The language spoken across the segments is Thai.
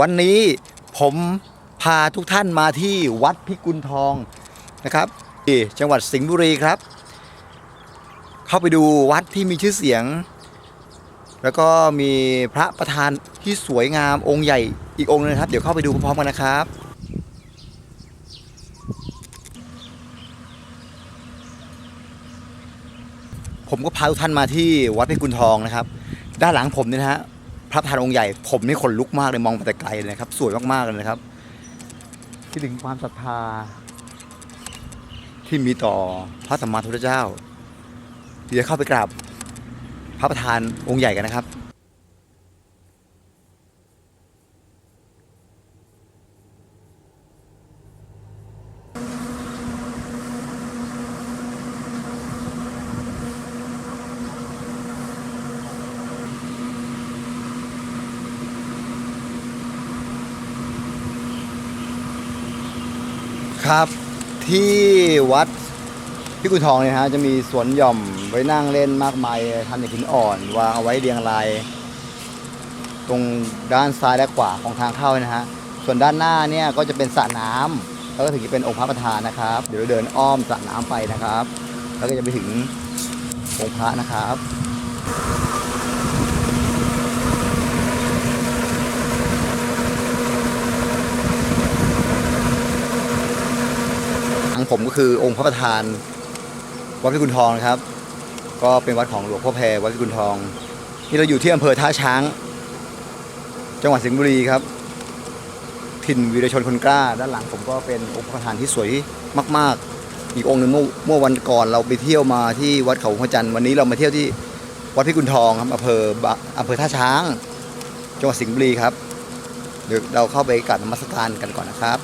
วันนี้ผมพาทุกท่านมาที่วัดพิกุลทองนะครับที่จังหวัดสิงห์บุรีครับ เข้าไปดูวัดที่มีชื่อเสียง แล้วก็มีพระประธานที่สวยงามองค์ใหญ่อีกองค์นึงนะครับ เดี๋ยวเข้าไปดูพร้อมๆกันนะครับผมก็พาทุกท่านมาที่วัดพิกุลทองนะครับ ด้านหลังผมเนี่ยนะฮะ พระประธานองค์ใหญ่ ผมนี่ขนลุกมากเลยมองมาแต่ไกลเลยนะครับ สวยมากๆเลยนะครับคิดถึงความศรัทธา ที่มีต่อพระสัมมาสัมพุทธเจ้าเดี๋ยวเข้าไปกราบพระประธานองค์ใหญ่กันนะครับ ครับ ที่วัดพิกุลทองเนี่ยฮะจะมีสวนหย่อมไว้นั่งเล่นมากมายทำจากหินอ่อน วางเอาไว้เรียงราย ตรงด้านซ้ายและขวาของทางเข้านะฮะส่วนด้านหน้าเนี่ยก็จะเป็นสระน้ำแล้วก็ถึงจะเป็นองค์พระประธานนะครับ เดี๋ยวเราเดินอ้อมสระน้ำไปนะครับ แล้วก็จะไปถึงองค์พระนะครับ งผมก็คือองค์พระประธาน วัดพิกุลทองนะครับ ก็เป็นวัดของหลวงพ่อแพรวัดพิกุลทองที่เราอยู่ที่อำเภอท่าช้าง จังหวัดสิงห์บุรีครับ ถิ่นวีรชนคนกล้า ด้านหลังผมก็เป็นองค์พระประธานที่สวยมาก ๆ อีกองค์หนึ่งเมื่อเมื่อวันก่อนเราไปเที่ยวมาที่วัดเขาพระจันทร์วันนี้เรามาเที่ยวที่วัดพิกุลทองครับอำเภออำเภอท่าช้าง จังหวัดสิงห์บุรีครับเดี๋ยวเราเข้าไปกราบนมัสการกันก่อนนะครับ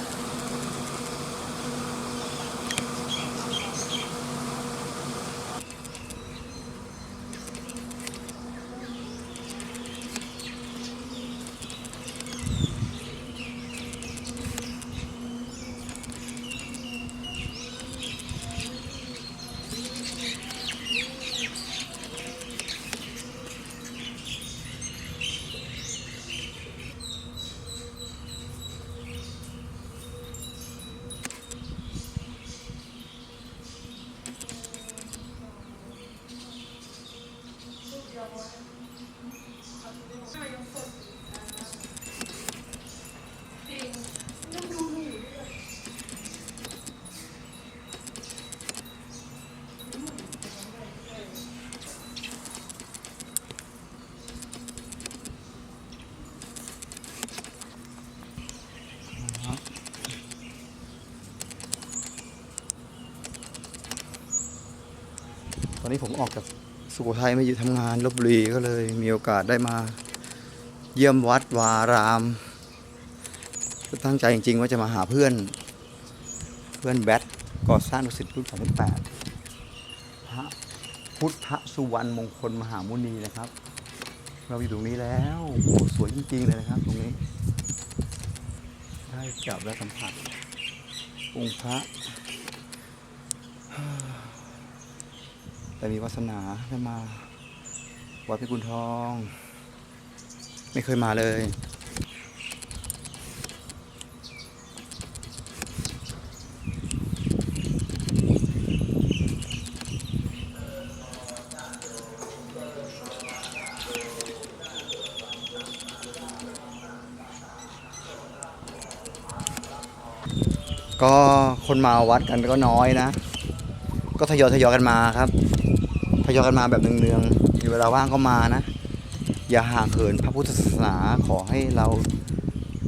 นี้ผมออกจากสุโขทัยมาอยู่ทำงานลบบุรีก็เลยมีโอกาสได้มา เยี่ยมวัดวารามตั้งใจจริง ๆ ว่าจะมาหาเพื่อน เพื่อนแบทก่อสร้างดุสิตรุ่น38พระพุทธสุวรรณมงคลมหามุนีนะครับ เราอยู่ตรงนี้แล้วโอ้สวยจริง ๆ เลยนะครับ ตรงนี้ ได้จับและสัมผัสองค์พระ แต่มีวาสนาได้มา วัดพิกุลทอง ไม่เคยมาเลย ก็คนมาวัดกันก็น้อยนะ ก็ทยอยทยอยกันมาครับ ทยอยกันมาแบบเนืองๆมีเวลาว่างก็มานะ อย่าห่างเหินพระพุทธศาสนาขอให้เรา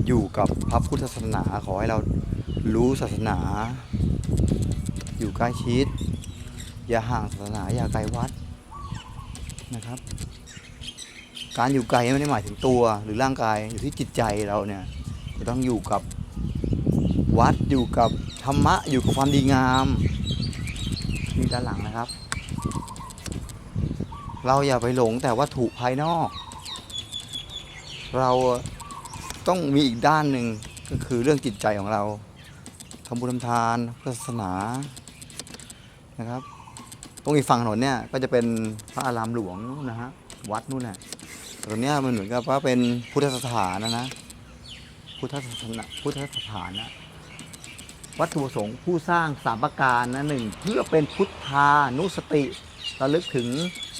อยู่กับพระพุทธศาสนา ขอให้เรารู้ศาสนา อยู่ใกล้ชิด อย่าห่างศาสนาอย่าไกลวัดนะครับ การอยู่ไกลไม่ได้หมายถึงตัวหรือร่างกายอยู่ที่จิตใจเราเนี่ยจะต้องอยู่กับวัดอยู่กับธรรมะอยู่กับความดีงามนี่ด้านหลังนะครับ เราอย่าไปหลงแต่วัตถุภายนอก เราต้องมีอีกด้านหนึ่งก็คือเรื่องจิตใจของเราทำบุญทำทานพุทธศาสนานะครับ ตรงอีกฝั่งถนนเนี่ยก็จะเป็นพระอารามหลวงนู่นนะฮะวัดนู่นแหละตรงเนี้ยมันเหมือนกับว่าเป็นพุทธสถานนะนะพุทธศาสนาพุทธสถานนะวัตถุประสงค์ผู้สร้างสามประการนะหนึ่งเพื่อเป็นพุทธานุสติ ระลึกถึง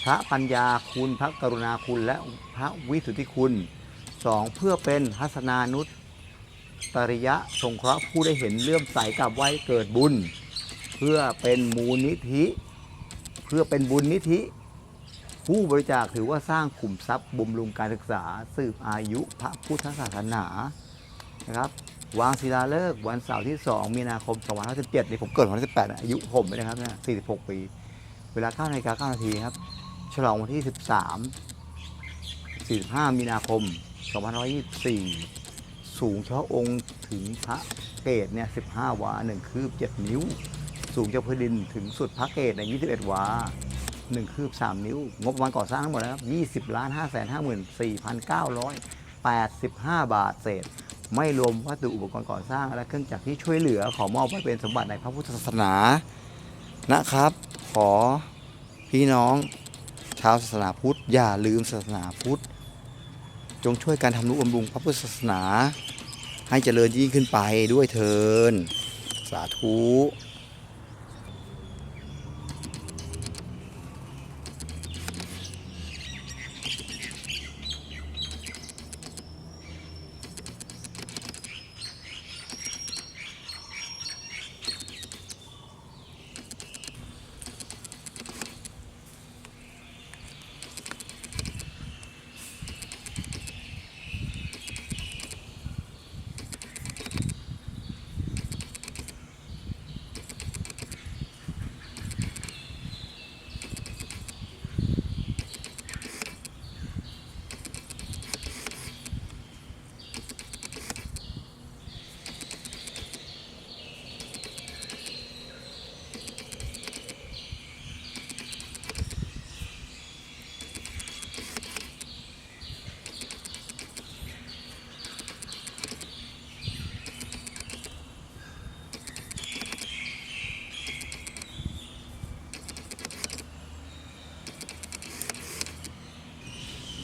พระปัญญาคุณพระกรุณาคุณและพระวิสุทธิคุณสองเพื่อเป็นทัศนานุตริยะสงเคราะห์ผู้ได้เห็นเลื่อมใสกับไว้เกิดบุญ เพื่อเป็นมูลนิธิ เพื่อเป็นบุญนิธิ ผู้บริจาคถือว่าสร้างขุมทรัพย์บำรุงการศึกษา สืบอายุพระพุทธศาสนานะครับวางศิลาฤกษ์วันเสาร์ที่ 2 มีนาคม 2517นี่ผมเกิดวันที่18อายุผมนะครับเนี่ย46 ปี เวลา9นาฬิกา9นาทีครับ ฉลองวันที่ 13 45 มีนาคม 2524 สูงเฉพาะองค์ถึงพระเกศเนี่ย 15 วา 1 คืบ 7 นิ้ว สูงจากพื้นดินถึงสุดพระเกศเนี่ย21 วา 1 คืบ 3 นิ้ว งบประมาณก่อสร้างทั้งหมดนะครับ 20ล้าน5 5 4 985 บาทเศษ ไม่รวมวัตถุอุปกรณ์ก่อสร้าง และเครื่องจักรที่ช่วยเหลือขอมอบไว้เป็นสมบัติในพระพุทธศาสนานะครับ ขอพี่น้องชาวศาสนาพุทธ อย่าลืมศาสนาพุทธ จงช่วยการทำนุบำรุงพระพุทธศาสนา ให้เจริญยิ่งขึ้นไปด้วยเทินสาธุ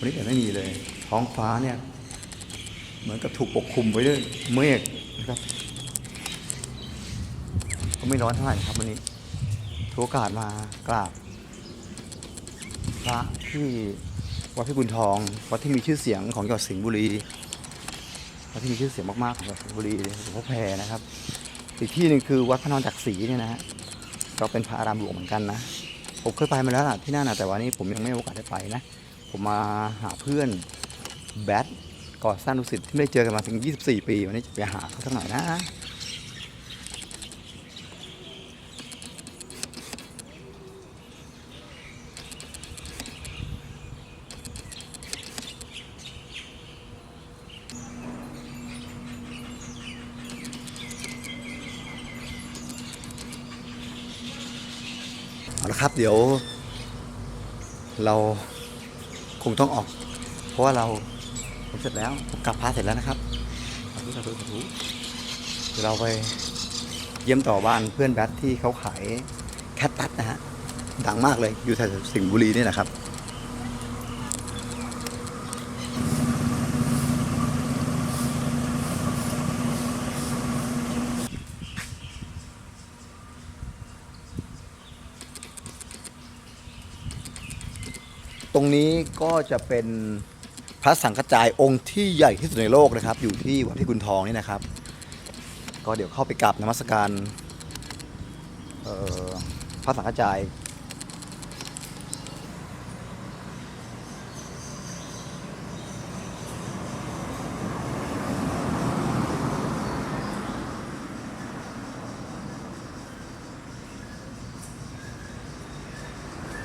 วันนี้แต่ไม่มีเลย ท้องฟ้าเนี่ย เหมือนกับถูกปกคลุมไว้ด้วยเมฆนะครับ ก็ไม่ร้อนเท่าไหร่ครับวันนี้ถือโอกาสมากราบพระที่วัดพิกุลทองวัดที่มีชื่อเสียงของจังหวัดสิงห์บุรีวัดที่มีชื่อเสียงมากๆของจังหวัดสิงห์บุรีหลวงพ่อแพรนะครับอีกที่หนึ่งคือวัดพระนอนจักรีเนี่ยนะฮะก็เป็นพระอารามหลวงเหมือนกันนะผมเคยไปมาแล้วล่ะที่นั่นนะแต่ว่านี่ผมยังไม่มีโอกาสได้ไปนะ ผมมาหาเพื่อนแบทก่อสร้างดุสิตที่ไม่ได้เจอกันมาถึง 24 ปี วันนี้จะไปหาเขาสักหน่อยนะ เอาละครับเดี๋ยวเรา คงต้องออก เพราะว่าเราผมเสร็จแล้วผมกลับพาเสร็จแล้วนะครับสาธุสาธุสาธุเดี๋ยวเราไปเยี่ยมต่อบ้านเพื่อนแบทที่เขาขายแคทตัสนะฮะดังมากเลยอยู่แถวสิงห์บุรีนี่แหละครับ ตรงนี้ก็จะเป็นพระสังฆจายองค์ที่ใหญ่ที่สุดในโลกนะครับ อยู่ที่วัดพิกุลทองนี่นะครับ ก็เดี๋ยวเข้าไปกราบนมัสการพระสังฆจาย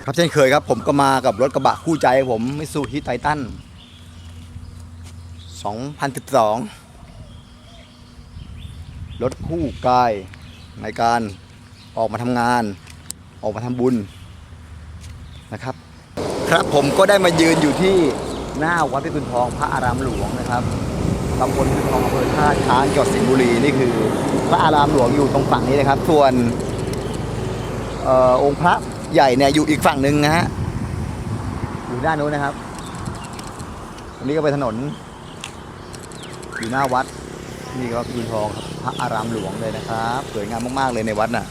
ครับเช่นเคยครับ ผมก็มากับรถกระบะคู่ใจผมมิซูฮิไททัน2012 รถคู่กายในการออกมาทำงาน ออกมาทำบุญนะครับ ครับผมก็ได้มายืนอยู่ที่หน้าวัดพิกุลทองพระอารามหลวงนะครับตำบลพิกุลทองอำเภอท่าช้างจังหวัดสิงห์บุรีนี่คือ พระอารามหลวงอยู่ตรงฝั่งนี้นะครับ ส่วนออองค์พระ ใหญ่เนี่ยอยู่อีกฝั่งหนึ่งนะฮะอยู่ด้านนู้นนะครับอันนี้ก็เป็นถนน อยู่หน้าวัดนี่ก็คืนทองครับพระอารามหลวงเลยนะครับ สวยงามมากๆเลยในวัดน่ะ